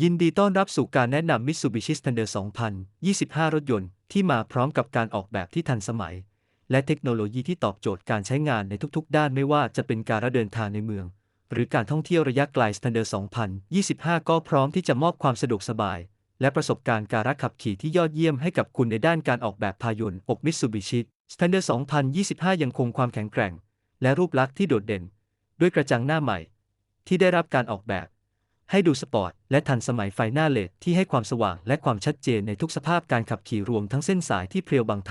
ยินดีต้อนรับสู่การแนะนำ Mitsubishi Standard 2025 รถยนต์ที่มาพร้อมกับการออกแบบที่ทันสมัย และเทคโนโลยีที่ตอบโจทย์การใช้งานในทุกๆ ด้านไม่ว่าจะเป็นการเดินทางในเมือง หรือการท่องเที่ยวระยะไกล Standard 2025 ก็พร้อมที่จะมอบความสะดวกสบาย และประสบการณ์การขับขี่ที่ยอดเยี่ยมให้กับคุณในด้านการออกแบบพายนต์อก Mitsubishi Standard 2025 ยังคงความแข็งแกร่ง และรูปลักษณ์ที่โดดเด่น ด้วยกระจังหน้าใหม่ ที่ได้รับการออกแบบ ให้ดูสปอร์ตและทันสมัยไฟหน้าเลดที่ให้ความสว่างและความชัดเจนในทุกสภาพการขับขี่รวมทั้งเส้นสายที่เพรียวบางท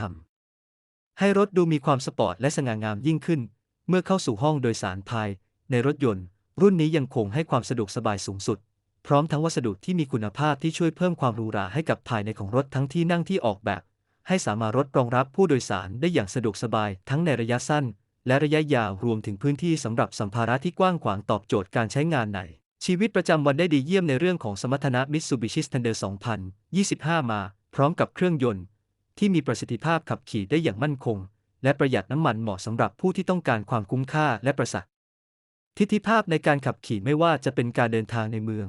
ำให้รถดูมีความสปอร์ตและสง่างามยิ่งขึ้น เมื่อเข้าสู่ห้องโดยสารภาย ในรถยนต์ รุ่นนี้ยังคงให้ความสะดวกสบายสูงสุด พร้อมทั้งวัสดุที่มีคุณภาพที่ช่วยเพิ่มความหรูหราให้กับภายในของรถทั้งที่นั่งที่ออกแบบ ให้สามารถรถรองรับผู้โดยสารได้อย่างสะดวกสบายทั้งในระยะสั้น และระยะยาวรวมถึงพื้นที่สำหรับสัมภาระที่กว้างขวางตอบโจทย์การใช้งานใน ชีวิตประจำวันได้ดีเยี่ยมในเรื่องของสมรรถนะ Mitsubishi Standard 2025 มา พร้อมกับเครื่องยนต์ ที่มีประสิทธิภาพขับขี่ได้อย่างมั่นคง และประหยัดน้ำมันเหมาะสำหรับผู้ที่ต้องการความคุ้มค่าและประสิทธิภาพในการขับขี่ไม่ว่าจะเป็นการเดินทางในเมือง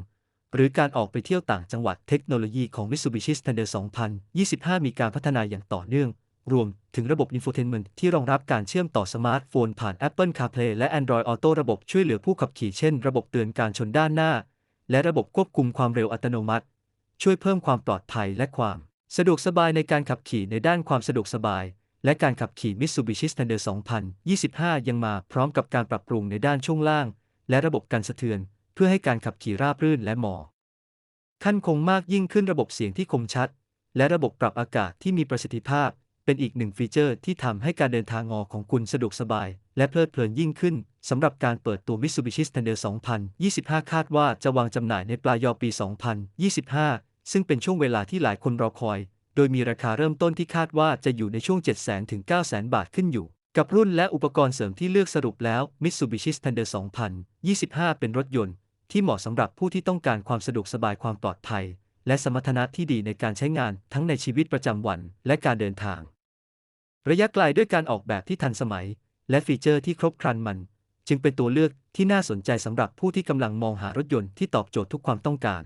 หรือการออกไปเที่ยวต่างจังหวัดเทคโนโลยีของ Mitsubishi Standard 2025 มีการพัฒนาอย่างต่อเนื่อง รวมถึงระบบ Infotainment ที่รองรับการเชื่อมต่อสมาร์ทโฟนผ่าน Apple CarPlay และ Android Auto ระบบช่วยเหลือผู้ขับขี่เช่น ระบบเตือนการชนด้านหน้า และระบบควบคุมความเร็วอัตโนมัติ ช่วยเพิ่มความปลอดภัยและความ สะดวกสบายในการขับขี่ในด้านความสะดวกสบาย และการขับขี่ Mitsubishi Standard 2025 ยังมาพร้อมกับการปรับปรุงในด้านช่วงล่าง และระบบกันสะเทือน เพื่อให้การขับขี่ราบรื่นและเหมาะขั้นคงมากยิ่งขึ้นระบบเสียงที่คมชัด และระบบปรับอากาศที่มีประสิทธิภาพ เป็นอีกหนึ่งฟีเจอร์ที่ทำให้การเดินทางงอของคุณสะดวกสบาย และเพลิดเพลินยิ่งขึ้น สำหรับการเปิดตัว Mitsubishi Standard 2025 คาดว่าจะวางจำหน่ายในปลายยอปี 2025 ซึ่งเป็นช่วงเวลาที่หลายคนรอคอย โดยมีราคาเริ่มต้นที่คาดว่าจะอยู่ในช่วง 700,000 ถึง 900,000 บาทขึ้นอยู่ กับรุ่นและอุปกรณ์เสริมที่เลือกสรุปแล้ว Mitsubishi Standard 2025 เป็นรถยนต์ ที่เหมาะสำหรับผู้ที่ต้องการความสะดวกสบายความปลอดภัย และสมรรถนะที่ดีในการใช้งานทั้งในชีวิตประจำวันและการเดินทาง ระยะไกลด้วยการออกแบบที่ทันสมัย และฟีเจอร์ที่ครบครันมัน จึงเป็นตัวเลือกที่น่าสนใจสำหรับผู้ที่กำลังมองหารถยนต์ที่ตอบโจทย์ทุกความต้องการ